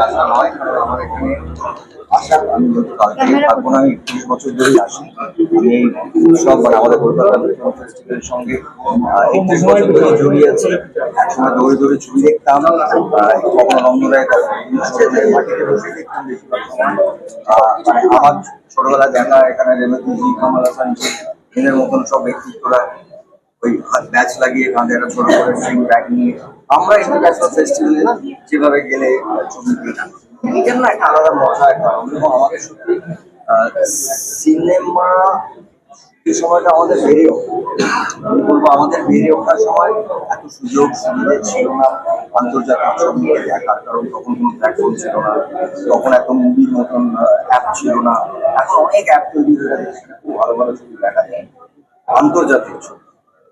আসা নয় কারণ আমার এখানে আসা আমি যত কালকে থাকব না আমি একত্রিশ বছর ধরেই আসি আমি মানে আমাদের কলকাতা ফেস্টিভ্যালের সঙ্গে একত্রিশ বছর ধরে জড়িয়ে আছি একসময় দৌড়ে দৌড়ে ছবি দেখতাম আহ, কখনো রঙ্গরায় কখনো ছোটদের মাটিতে বসে দেখতাম বেশিরভাগ সময়। মানে আমার ছোটবেলায় দেখা এখানে কামাল হাসান এদের মতন সব ব্যক্তিত্বরা ওই ব্যাচ লাগিয়ে কাঁধে একটা ছোট করে স্ট্রিং ব্যাগ নিয়ে আমরা ইন্টারন্যাশনাল ফেস্টিভ্যালে যেভাবে গেলে এটার না। একটা আলাদা মজা, একটা এবং আমাদের সত্যি সিনেমা এই সময়টা আমাদের বেড়ে ওঠে। আমি বলব আমাদের বেড়ে ওঠার সময় এত সুযোগ সুবিধা ছিল না। আন্তর্জাতিক ছবিকে দেখার কারণ তখন কোনো প্ল্যাটফর্ম ছিল না। তখন এত মুভির মতন অ্যাপ ছিল না। এখন অনেক অ্যাপ তৈরি হয়ে গেছে, খুব ভালো ভালো ছবি দেখা যায়। আন্তর্জাতিক ছবি।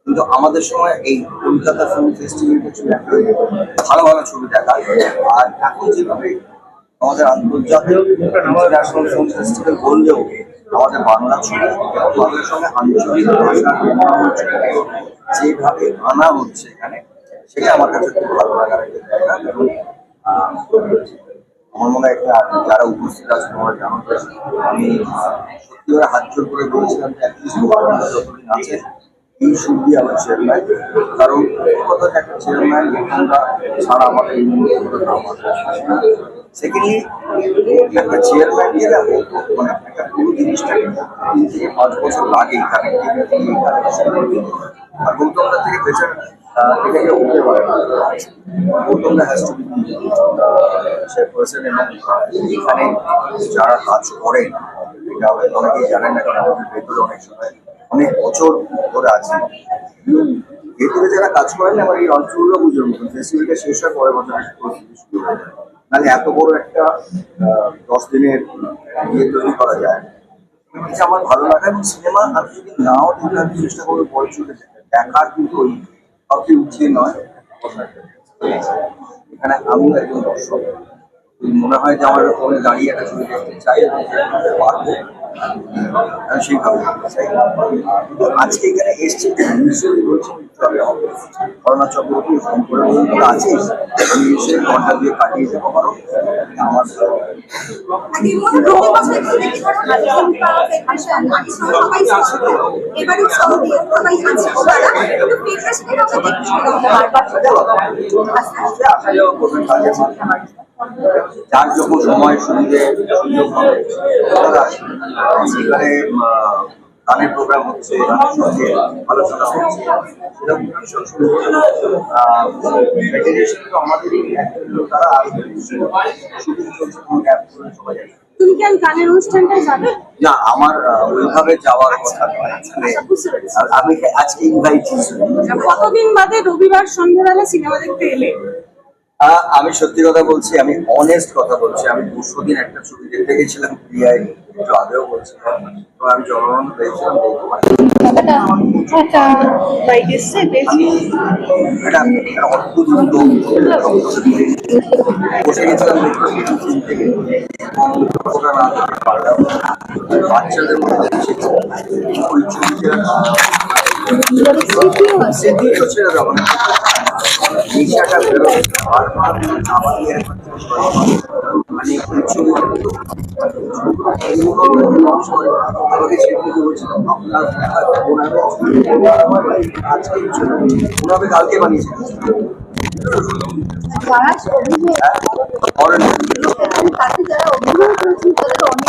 কিন্তু আমাদের সময় এই কলকাতা ফিল্ম ফেস্টিভ্যালটা ছিল ভালো ভালো ছবি দেখা আর এখন যেভাবে আমাদের আন্তর্জাতিক ইন্টারন্যাশনাল ফিল্ম ফেস্টিভ্যাল বললেও আমাদের বাংলা ছবি বাংলার সঙ্গে আঞ্চলিক ভাষা যেভাবে আনা হচ্ছে এখানে, সেটা আমার কাছে খুব ভালো লাগার আমার মনে হয় যারা উপস্থিত আছে তোমার জানো আমি সত্যি করে হাত জোর করে বলেছিলাম যে যতদিন আছে এই শুনবি আমার চেয়ারম্যান কারণ কলকাতার একটা চেয়ারম্যান আমরা ছাড়া আমাদের সেকেন্ডলি একটা চেয়ারম্যান গেলে মানে একটা পুরো জিনিসটাকে তিন থেকে পাঁচ বছর লাগে এখানে আর গৌতমদা থেকে পেছনে এটাকে উঠতে পারে না। গৌতমদা has to be say person এবং এখানে যারা কাজ করেন, এটা অনেকেই জানেন না, কারণ আমাদের ভেতরে অনেক সময় অনেক বছর ধরে আছে। ভেতরে যারা কাজ করেন আমার এই অঞ্চলগুলো বুঝে মতন ফেস্টিভ্যালটা শেষ হয় পরের বছর শুরু হয়ে নাহলে এত বড় একটা দশ দিনের ইয়ে তৈরি করা যায়। এটা আমার ভালো লাগে এবং সিনেমা আমি যদি নাও দেখি আমি চেষ্টা করব পরে চলে দেখার কিন্তু ওই কাউকে উঠিয়ে নয়। এখানে আমিও একজন দর্শক। মনে হয় যে আমার ফোনে দাঁড়িয়ে একটা ছবি দেখতে চাই এবং পারব। সেইভাবে কিন্তু আজকে এখানে এসছি নিশ্চয়ই বলছি করোনা চক্রবর্তী ফোন করে বলুন তোরা আমি এসে ঘণ্টা দিয়ে কাটিয়ে যাব কারণ আমার আসা যাওয়া করবেন কাজের মাধ্যমে। যার যখন সময় সুবিধে সুযোগ হবে সেখানে গানের প্রোগ্রাম হচ্ছে গানের সঙ্গে আলোচনা হচ্ছে। সেরকম ভীষণ সুন্দর আমাদেরই তারা আসবে সবাই তুমি কি গানের অনুষ্ঠানটা যাবে? না আমার ওইভাবে যাওয়ার কথা নয়। মানে, আমি আজকে ইনভাইট কতদিন বাদে রবিবার সন্ধ্যাবেলা সিনেমা দেখতে এলে? আমি সত্যি কথা বলছি আমি অনেস্ট কথা বলছি। আমি দুশো দিন একটা ছবি দেখতে গেছিলাম প্রিয়ায় একটু আগেও বলছিলাম তো আমি জনগণ পেয়েছিলাম বসে গেছিলাম। বাচ্চাদের মধ্যে ওই ছবিটা নেশাটা বেরোবে বারবার আমাকে মানে তো আমাকে সেদিকে বলছিলাম আপনার আজকে ওনাবে কালকে বানিয়েছে তাতে যারা অভিনয় করেছেন তাদের অনেক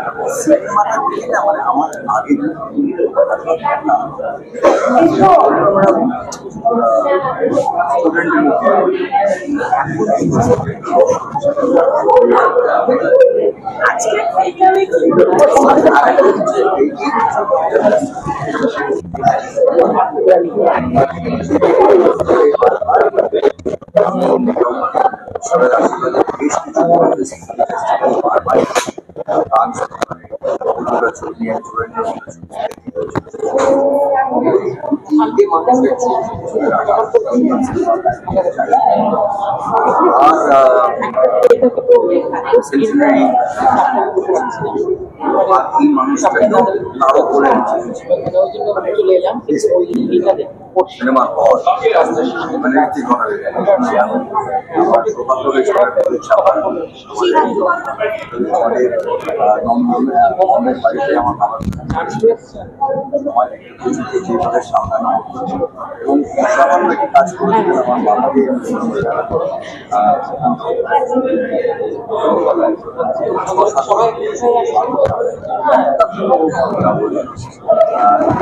আজকের ফিল্মটা সবাই আশীর্বাদে বেশ কিছু concept. চলে এলাম আমাদের বাড়িতে আমার বাবার কিছুতে যেভাবে সামলানো এবং সামান্য কাজ করেছিলেন আমার বাবাকে আহ, সবাই আহ,